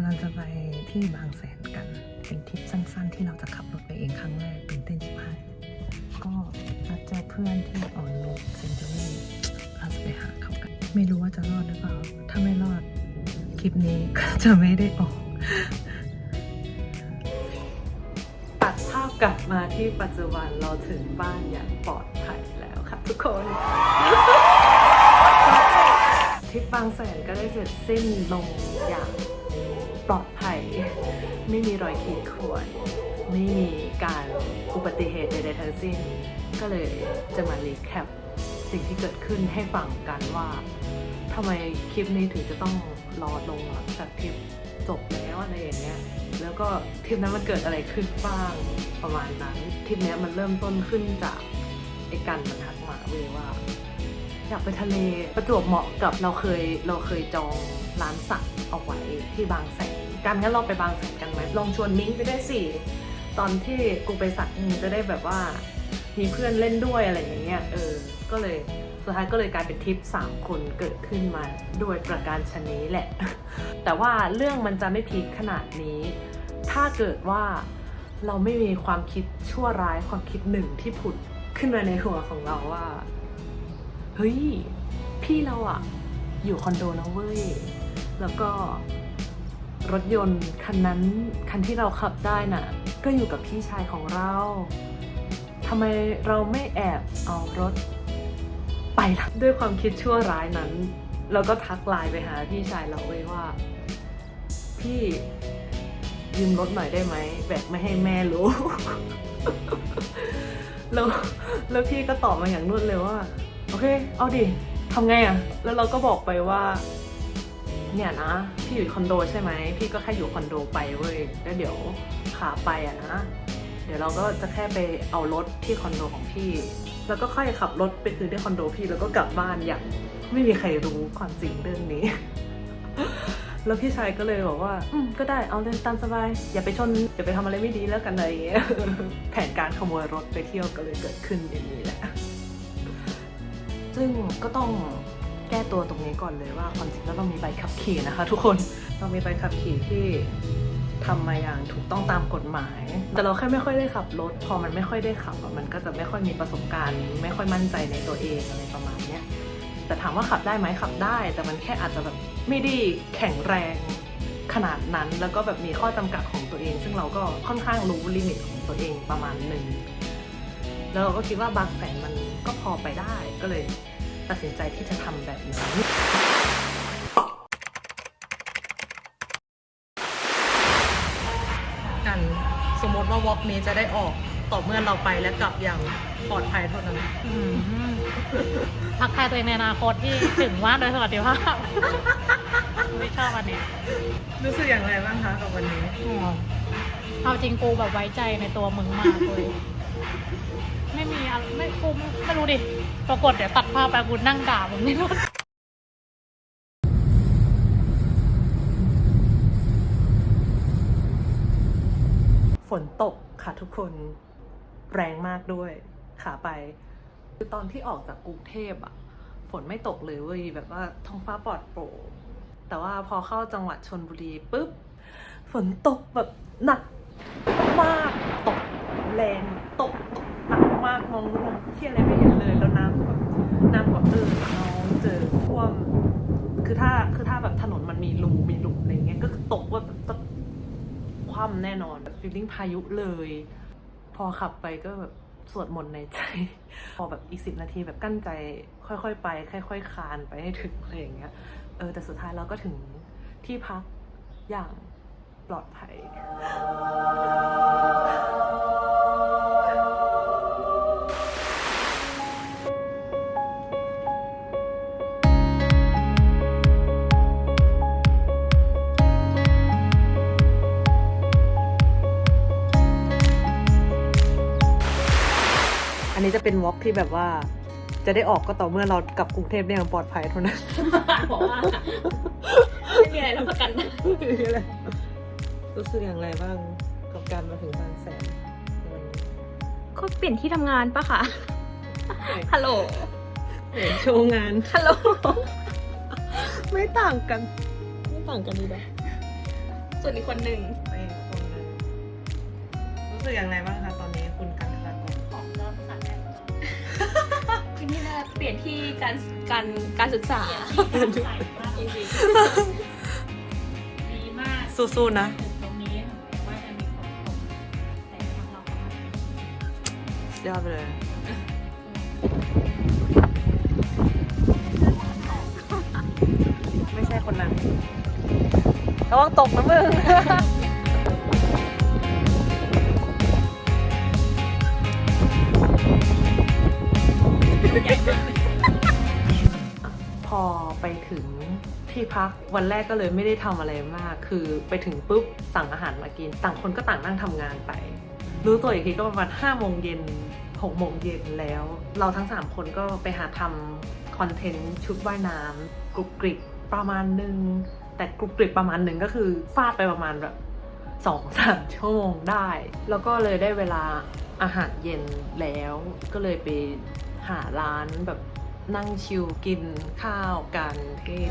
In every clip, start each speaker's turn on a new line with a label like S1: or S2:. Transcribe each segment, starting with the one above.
S1: ำลังจะไปที่บางแสนกัน เป็นทริปสั้นๆ ที่เราจะขับรถไปเองครั้งแรกตื่นเต้นชิบหายก็นัดเจอเพื่อนที่ออนโรดเซนจูรี่เราจะไปหาเขากัน ไม่รู้ว่าจะรอดหรือเปล่า ถ้าไม่รอด คลิปนี้ก็จะไม่ได้ออก ตัดภาพกลับมาที่ปัจจุบันเราถึงบ้านอย่างปลอดภัยแล้วค่ะทุกคนทริปบางแสนก็ได้เสร็จสิ้นลงอย่าง ปลอดภัย ไม่มีรอยขีดข่วนไม่มีการอุบัติเหตุใดๆทั้งสิ้น ก็เลยจะมารีแคปสิ่งที่เกิดขึ้นให้ฟังกันว่าทำไมคลิปนี้ถึงจะต้องรอลงหลังจากทริปจบแล้วอะไรอย่างเงี้ยแล้วก็ทริปนั้นมันเกิดอะไรขึ้นบ้างประมาณนั้นทริปนี้มันเริ่มต้นขึ้นจากไอ้กันมันทักมาเว้ยว่า อยากไปทะเลประจวบเหมาะกับเราเคยเราเคยจองร้านสักเอาไว้ที่บางแสนกันงั้นเราไปบางแสนกันไหมลองชวนมิ้งไปได้วยสิตอนที่กูไปสักมึงจะได้แบบว่ามีเพื่อนเล่นด้วยอะไรอย่างเงี้ยเออก็เลยสุดท้ายก็เลยกลายเป็นทริปสามคนเกิดขึ้นมาด้วยประการชนี้แหละ แต่ว่าเรื่องมันจะไม่พีคขนาดนี้ ถ้าเกิดว่าเราไม่มีความคิดชั่วร้ายความคิดหนึ่งที่ผุดขึ้นมาในหัวของเราว่า เฮ้ย พี่เราอะอยู่คอนโดนะเว้ย แล้วก็รถยนต์คันนั้นคันที่เราขับได้น่ะ ก็อยู่กับพี่ชายของเราทำไมเราไม่แอบเอารถไปล่ะด้วยความคิดชั่วร้ายนั้น เราก็ทักไลน์ไปหาพี่ชายเราเว้ยว่า พี่ยืมรถหน่อยได้ไหมแบบไม่ให้แม่รู้ แล้วแล้วพี่ก็ตอบมาอย่างรวดเร็วว่า เค เอาดิทำไงอะแล้วเราก็บอกไปว่า เนี่ยนะ พี่อยู่คอนโดใช่ไหม พี่ก็แค่อยู่คอนโดไปเว้ย แล้วเดี๋ยวขาไปอะนะ เดี๋ยวเราก็จะแค่ไปเอารถที่คอนโดของพี่ แล้วก็ค่อยขับรถไปคืนที่คอนโดพี่ แล้วก็กลับบ้านอย่างไม่มีใครรู้ความจริงเรื่องนี้ แล้วพี่ชายก็เลยบอกว่า อืมก็ได้ เอาเลยตามสบาย อย่าไปชน อย่าไปทำอะไรไม่ดีแล้วกันอะไรอย่างเงี้ย แผนการขโมยรถไปเที่ยวก็เลยเกิดขึ้นอย่างนี้แหละ ซึ่งก็ต้องแก้ตัวตรงนี้ก่อนเลยว่าความจริงแล้วเรามีใบขับขี่นะคะ ทุกคนเรามีใบขับขี่ที่ทำมาอย่างถูกต้องตามกฎหมาย แต่เราแค่ไม่ค่อยได้ขับรถ พอมันไม่ค่อยได้ขับมันก็จะไม่ค่อยมีประสบการณ์ ไม่ค่อยมั่นใจในตัวเองอะไรประมาณนี้แต่ถามว่าขับได้ไหมขับได้ แต่มันแค่อาจจะแบบไม่ได้แข็งแรงขนาดนั้น แล้วก็แบบมีข้อจำกัดของตัวเอง ซึ่งเราก็ค่อนข้างรู้ลิมิตของตัวเองประมาณหนึ่งแล้วเราก็คิดว่าบางแสนมันก็พอไปได้ก็เลย ตัดสินใจที่จะทำแบบนี้กันสมมติว่าวอล์กนี้จะได้ออกต่อเมื่อเราไปและกลับอย่างปลอดภัยเท่านั้น
S2: อืมทักทายตัวเองในอนาคตที่ถึงว่าโดยสวัสดิภาพไม่ชอบอันนี้
S1: รู้สึกอย่างไรบ้างคะกับวันนี้
S2: เอาจริงกูแบบไว้ใจในตัวมึงมากเลย ไม่มีอะไรไม่กูไม่ไม่รู้ดิปรากฏเดี๋ยวตัดภาพไปกูนั่งด่าผมึงนี่รถ
S1: ฝนตกค่ะทุกคนแรงมากด้วยขาไป คือตอนที่ออกจากกรุงเทพอะฝนไม่ตกเลยเว้ยแบบว่าท้องฟ้าปลอดโปร่งแต่ว่าพอเข้าจังหวัดชนบุรีปุ๊บ ฝนตกแบบหนักมากตกแรง ตกตกหนักมากมองมองที่อะไรไม่เห็นเลยแล้วน้ำก็แบบน้ำก็เออน้องเจอท่วม คือถ้าคือถ้าแบบถนนมันมีรูมีหลุมอะไรเงี้ยก็ตกว่าแบบคว่ำแน่นอนแบบฟีลลิ่งพายุเลย พอขับไปก็แบบสวดมนต์ในใจ พอแบบอีกสิบนาทีแบบกั้นใจค่อยๆไป ค่อย ๆ คานไปให้ถึงอะไรอย่างเงี้ยเออแต่สุดท้ายเราก็ถึงที่พักอย่างปลอดภัย อันนี้จะเป็นวอล์กที่แบบว่า จะได้ออกก็ต่อเมื่อเรากลับกรุงเทพได้อย่างปลอดภัยเท่านั้น
S2: บอกว่าไม่มีอะไรรับประกันนะ
S1: รู้สึกอย่างไรบ้างกับการมาถึงบางแสนวันนี้
S3: ก็เปลี่ยนที่ทำงานปะคะ ฮัลโหล
S1: เหมือนโชว์งาน
S3: ฮัลโหล
S1: ไม่ต่างกัน ไม่ต่างกันดีนะ
S3: ส่วนอีกคนหนึ่ง
S1: ไปอีกคนหนึ่งรู้สึกอย่างไรบ้างคะ
S3: เปลี่ยนที่การการการศึกษา
S2: ใส่มากจริงๆดีมาก
S1: สู้ๆนะ
S2: ถึงตรงนี้ว่าจะมีคนตกแต่ทางเราก็ไม่
S1: ยอดไปเลย ไม่ใช่คนนั้นระวังตกนะมึง พอไปถึงที่พักวันแรกก็เลยไม่ได้ทำอะไรมาก คือไปถึงปุ๊บสั่งอาหารมากิน ต่างคนก็ต่างนั่งทำงานไป รู้ตัวอีกทีก็ประมาณห้าโมงเย็นหกโมงเย็นแล้ว เราทั้งสามคนก็ไปหาทำคอนเทนต์ชุดว่ายน้ำกรุบกริบประมาณหนึ่งแต่กรุบกริบประมาณหนึ่งก็คือฟาดไปประมาณแบบสองสามชั่วโมงได้ แล้วก็เลยได้เวลาอาหารเย็นแล้วก็เลยไป หาร้านแบบนั่งชิลกินข้าวกันที่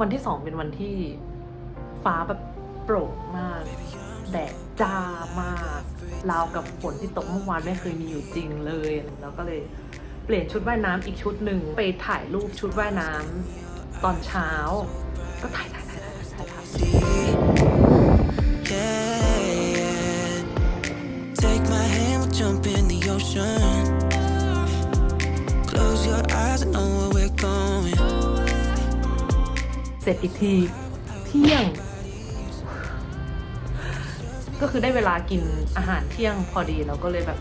S1: วันที่สองเป็นวันที่ฟ้าแบบโปร่งมาก แดดจ้ามากราวกับฝนที่ตกเมื่อวานไม่เคยมีอยู่จริงเลย แล้วก็เลยเปลี่ยนชุดว่ายน้ำอีกชุดหนึ่งไปถ่ายรูปชุดว่ายน้ำตอนเช้า ก็ถ่าย เสร็จอีกที เที่ยง ก็คือได้เวลากินอาหารเที่ยงพอดีเราก็เลยแบบ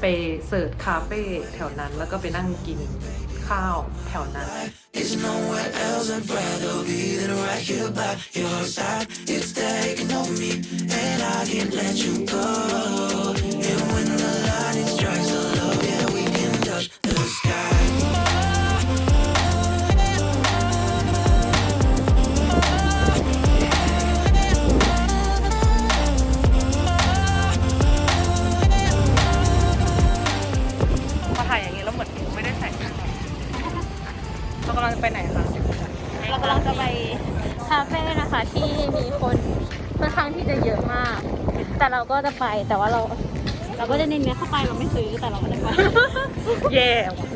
S1: ไปเสิร์ชคาเฟ่แถวนั้น แล้วก็ไปนั่งกินข้าวแถวนั้น
S4: There's nowhere else I'd rather be than right here by your side. It's taking over me, and I can't let you go.
S1: ไปไหนคะ
S3: เรากำลังจะไปคาเฟ่นะคะ ที่มีคนค่อนข้างที่จะเยอะมาก แต่เราก็จะไปแต่ว่าเรา เราก็จะเน้นๆเข้าไปเราไม่ซื้อแต่เราก็จะไป
S1: แย่ว่ะ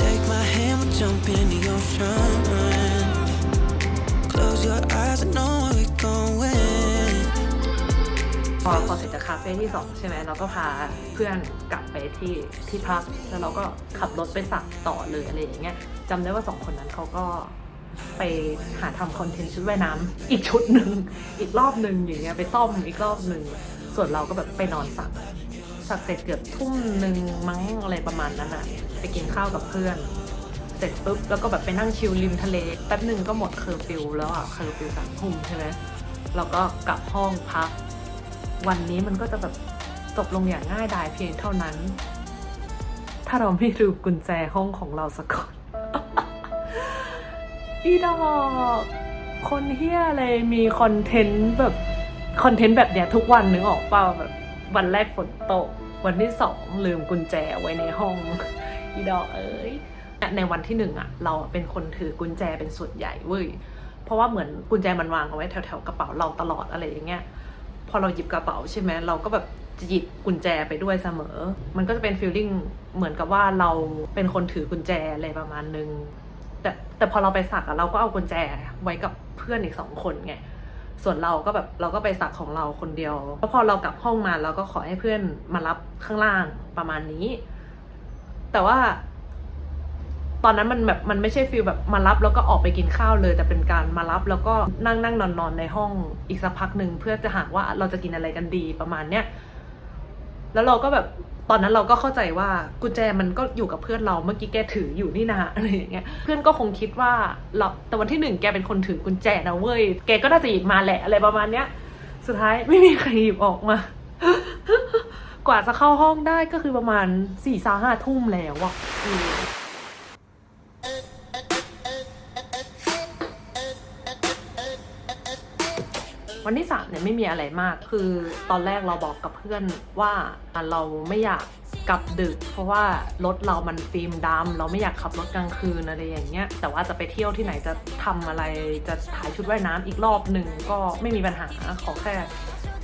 S4: Take my hand, we'll jump in the ocean. Close your eyes, I know where we're going.
S1: พอพอเสร็จจากคาเฟ่ที่สองใช่ไหมเราก็พาเพื่อนกลับไปที่ที่พักแล้วเราก็ขับรถไปสักต่อเลยอะไรอย่างเงี้ยจำได้ว่าสองคนนั้นเขาก็ไปหาทำคอนเทนต์ชุดว่ายน้ำอีกชุดหนึ่งอีกรอบหนึ่งอย่างเงี้ยไปซ่อมอีกรอบหนึ่งส่วนเราก็แบบไปนอนสักสักเสร็จเกือบทุ่มหนึ่งมั้งอะไรประมาณนั้นอะไปกินข้าวกับเพื่อน เสร็จปุ๊บแล้วก็แบบไปนั่งชิลริมทะเลแป๊บหนึ่งก็หมดเคอร์ฟิวแล้วอะเคอร์ฟิวสามทุ่มใช่ไหมเราก็กลับห้องพัก วันนี้มันก็จะแบบจบลงอย่างง่ายดายเพียงเท่านั้น ถ้าเราไม่ลืมกุญแจห้องของเราสักคนอีดอกคนเฮียอะไรมีคอนเทนต์แบบคอนเทนต์แบบเนี้ยทุกวันนึกออกเปล่าแบบวันแรกฝนตก วันที่สองลืมกุญแจไว้ในห้อง อีดอกเอ้ยในวันที่หนึ่งอะเราเป็นคนถือกุญแจเป็นส่วนใหญ่เว้ยเพราะว่าเหมือนกุญแจมันวางเอาไว้แถวๆกระเป๋าเราตลอดอะไรอย่างเงี้ย พอเราหยิบกระเป๋าใช่ไหมเราก็แบบจะหยิบกุญแจไปด้วยเสมอ มันก็จะเป็นฟีลลิ่งเหมือนกับว่าเราเป็นคนถือกุญแจอะไรประมาณนึง แต่แต่พอเราไปสักเราก็เอากุญแจไว้กับเพื่อนอีกสองคนไง ส่วนเราก็แบบเราก็ไปสักของเราคนเดียว แล้วพอเรากลับห้องมาเราก็ขอให้เพื่อนมารับข้างล่างประมาณนี้ แต่ว่า อนนั้นมันแบบมันไม่ใช่ฟีลแบบมารับแล้วก็ออกไปกินข้าวเลย แต่เป็นการมารับแล้วก็นั่งนั่งนอนนอนในห้องอีกสักพักหนึ่งเพื่อจะหาว่าเราจะกินอะไรกันดีประมาณเนี้ยแล้วเราก็แบบตอนนั้นเราก็เข้าใจว่ากุญแจมันก็อยู่กับเพื่อนเราเมื่อกี้แกถืออยู่นี่นะอะไรอย่างเงี้ยเพื่อนก็คงคิดว่าเราแต่วันที่หนึ่งแกเป็นคนถือกุญแจนะเว้ยแกก็น่าจะหยิบมาแหละอะไรประมาณเนี้ย สุดท้ายไม่มีใครหยิบออกมา กว่าจะเข้าห้องได้ก็คือประมาณสี่สาห้าทุ่มแล้วอะ วันที่สามเนี่ยไม่มีอะไรมาก คือตอนแรกเราบอกกับเพื่อนว่าเราไม่อยากกลับดึก เพราะว่ารถเรามันฟิล์มดำเราไม่อยากขับรถกลางคืนอะไรอย่างเงี้ย แต่ว่าจะไปเที่ยวที่ไหนจะทำอะไรจะถ่ายชุดว่ายน้ำอีกรอบหนึ่งก็ไม่มีปัญหาขอแค่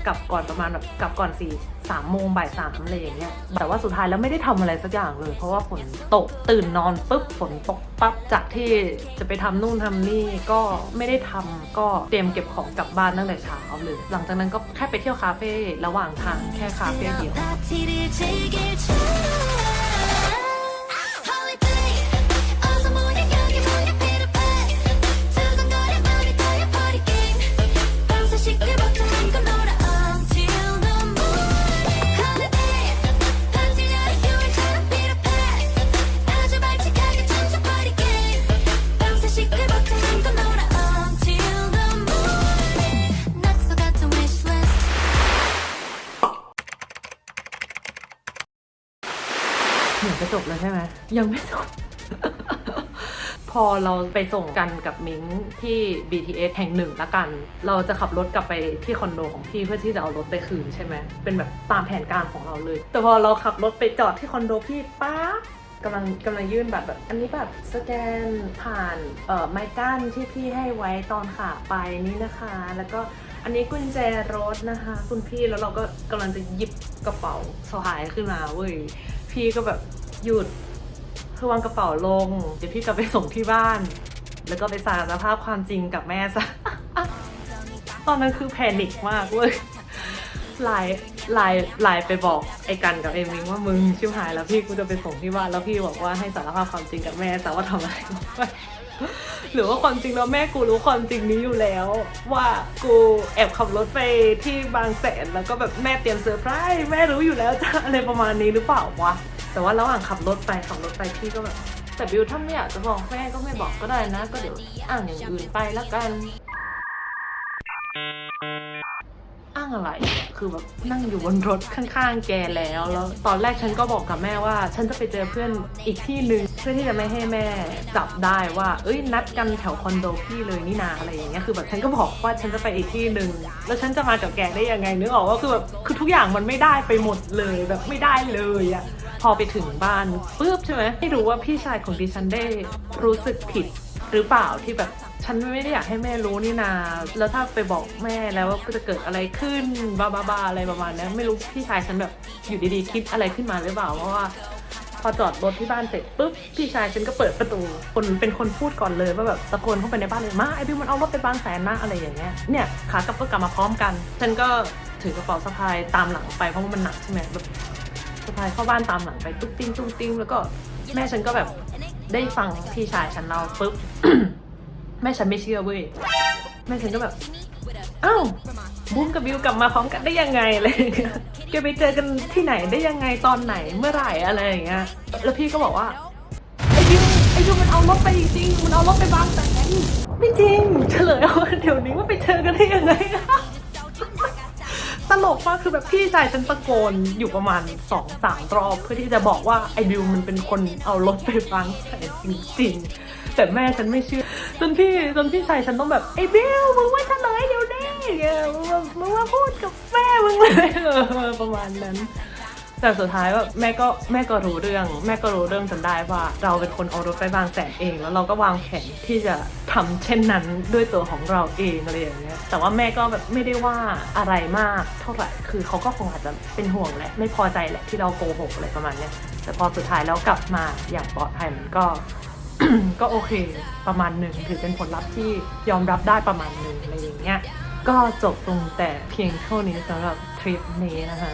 S1: กลับก่อนประมาณแบบกลับก่อนสี่ สามโมงบ่ายสามอะไรอย่างเงี้ยแต่ว่าสุดท้ายแล้วไม่ได้ทำอะไรสักอย่างเลย เพราะว่าฝนตกตื่นนอนปุ๊บฝนตกปั๊บจากที่จะไปทำนู่นทำนี่ก็ไม่ได้ทำก็เตรียมเก็บของกลับบ้านตั้งแต่เช้าเลยหลังจากนั้นก็แค่ไปเที่ยวคาเฟ่ระหว่างทางแค่คาเฟ่เดียว เหมือนจะจบแล้วใช่ไหมยังไม่จบ พอเราไปส่งกันกับมิ้งที่ BTS แห่งหนึ่งละกัน เราจะขับรถกลับไปที่คอนโดของพี่เพื่อที่จะเอารถไปคืนใช่ไหมเป็นแบบตามแผนการของเราเลย แต่พอเราขับรถไปจอดที่คอนโดพี่ป๊ากำลังกำลังยื่นบัตรแบบอันนี้แบบสแกนผ่านเอ่อไม้กั้นที่พี่ให้ไว้ตอนขาไปนี่นะคะ แล้วก็อันนี้กุญแจรถนะคะ คุณพี่แล้วเราก็กำลังจะหยิบกระเป๋าสะพายขึ้นมาเว้ยพี่ก็แบบ หยุดคือวางกระเป๋าลง เดี๋ยวพี่กลับไปส่งที่บ้าน แล้วก็ไปสารภาพความจริงกับแม่ซะ ตอนนั้นคือแพนิคมากเว้ยไลน์ไลน์ไลน์ไปบอกไอ้กันกับเอมิงว่ามึงชิบหายแล้วพี่กูจะไปส่งที่บ้านแล้วพี่บอกว่าให้สารภาพความจริงกับแม่แต่ว่าทำอะไรหรือว่าความจริงแล้วแม่กูรู้ความจริงนี้อยู่แล้ว ว่ากูแอบขับรถไปที่บางแสนแล้วก็แบบแม่เตรียมเซอร์ไพรส์แม่รู้อยู่แล้วจะอะไรประมาณนี้หรือเปล่าวะ แต่ว่าระหว่างขับรถไปขับรถไปพี่ก็แบบแต่บิวถ้าไม่อยากจะบอกแม่ก็ไม่บอกก็ได้นะ ก็เดี๋ยวอ่างอย่างอื่นไปแล้วกัน อ้างอะไรคือแบบนั่งอยู่บนรถข้างๆแกแล้ว แล้ว ตอนแรกฉันก็บอกกับแม่ว่า ฉันจะไปเจอเพื่อนอีกที่หนึ่งเพื่อที่จะไม่ให้แม่จับได้ว่า เอ้ยนัดกันแถวคอนโดพี่เลยนี่นาอะไรอย่างเงี้ยคือแบบฉันก็บอกว่าฉันจะไปอีกที่หนึ่งแล้วฉันจะมากับแกได้ยังไงนึกออกว่าคือแบบคือทุกอย่างมันไม่ได้ไปหมดเลยแบบไม่ได้เลยอะ อไปถึงบ้านปุ๊บใช่ไหมไม่รู้ว่าพี่ชายของดิฉันได้รู้สึกผิดหรือเปล่าที่แบบฉันไม่ได้อยากให้แม่รู้นี่นา แล้วถ้าไปบอกแม่แล้วว่าจะเกิดอะไรขึ้นบ้าบาบาอะไรประมาณนี้ไม่รู้พี่ชายฉันแบบอยู่ดีๆคิดอะไรขึ้นมาหรือเปล่าเพราะว่า พอจอดรถที่บ้านเสร็จปุ๊บพี่ชายฉันก็เปิดประตู คนเป็นคนพูดก่อนเลยว่าแบบตะโกนเข้าไปในบ้านเลยมาไอ้บิวมันเอารถไปบางแสนนะอะไรอย่างเงี้ยเนี่ยขากลับก็กลับมาพร้อมกัน ฉันก็ถือกระเป๋าสะพายตามหลังไปเพราะว่ามันหนักใช่ไหมแบบ สะพายเข้าบ้านตามหลังไปตุ๊กติ้งตุ๊กติ้งแล้วก็แม่ฉันก็แบบได้ฟังพี่ชายฉันเล่าปุ๊บแม่ฉันไม่เชื่อเว้ยแม่ฉันก็แบบอ้าวบูมกับบิวกลับมาพร้อมกันได้ยังไงอะไรเงี้ยแกไปเจอกันที่ไหนได้ยังไงตอนไหนเมื่อไหร่อะไรอย่างเงี้ยแล้วพี่ก็บอกว่าไอ้บิวไอ้บิวมันเอารถไปจริงๆมันเอารถไปบางแสนไม่จริงเฉลยว่าเดี๋ยวนี้ว่าไปเจอกันได้ยังไง ลกมากคือแบบพี่ชายฉันตะโกนอยู่ประมาณสองสามรอบ เพื่อที่จะบอกว่าไอบิวมันเป็นคนเอารถไปฟังแสนจริงๆแต่แม่ฉันไม่เชื่อ จนพี่จนพี่ชายฉันต้องแบบไอบิวมึงว่าเฉลยเดี๋ยวนี้มึงมามึงมาพูดกับแม่มึงเลยประมาณนั้น แต่สุดท้ายว่าแม่ก็แม่ก็รู้เรื่อง แม่ก็รู้เรื่องจนได้ว่า เราเป็นคนเอารถไปบางแสนเอง แล้วเราก็วางแผนที่จะทำเช่นนั้นด้วยตัวของเราเองอะไรอย่างเงี้ยแต่ว่าแม่ก็แบบไม่ได้ว่าอะไรมากเท่าไหร่คือเขาก็คงอาจจะเป็นห่วงแหละไม่พอใจแหละที่เราโกหกอะไรประมาณเนี้ยแต่พอสุดท้ายแล้วกลับมาอย่างปลอดภัยมันก็ก็โอเคประมาณหนึ่งถือเป็นผลลัพธ์ที่ยอมรับได้ประมาณหนึ่งอะไรอย่างเงี้ยก็จบลงแต่เพียงเท่านี้สำหรับทริปนี้นะคะ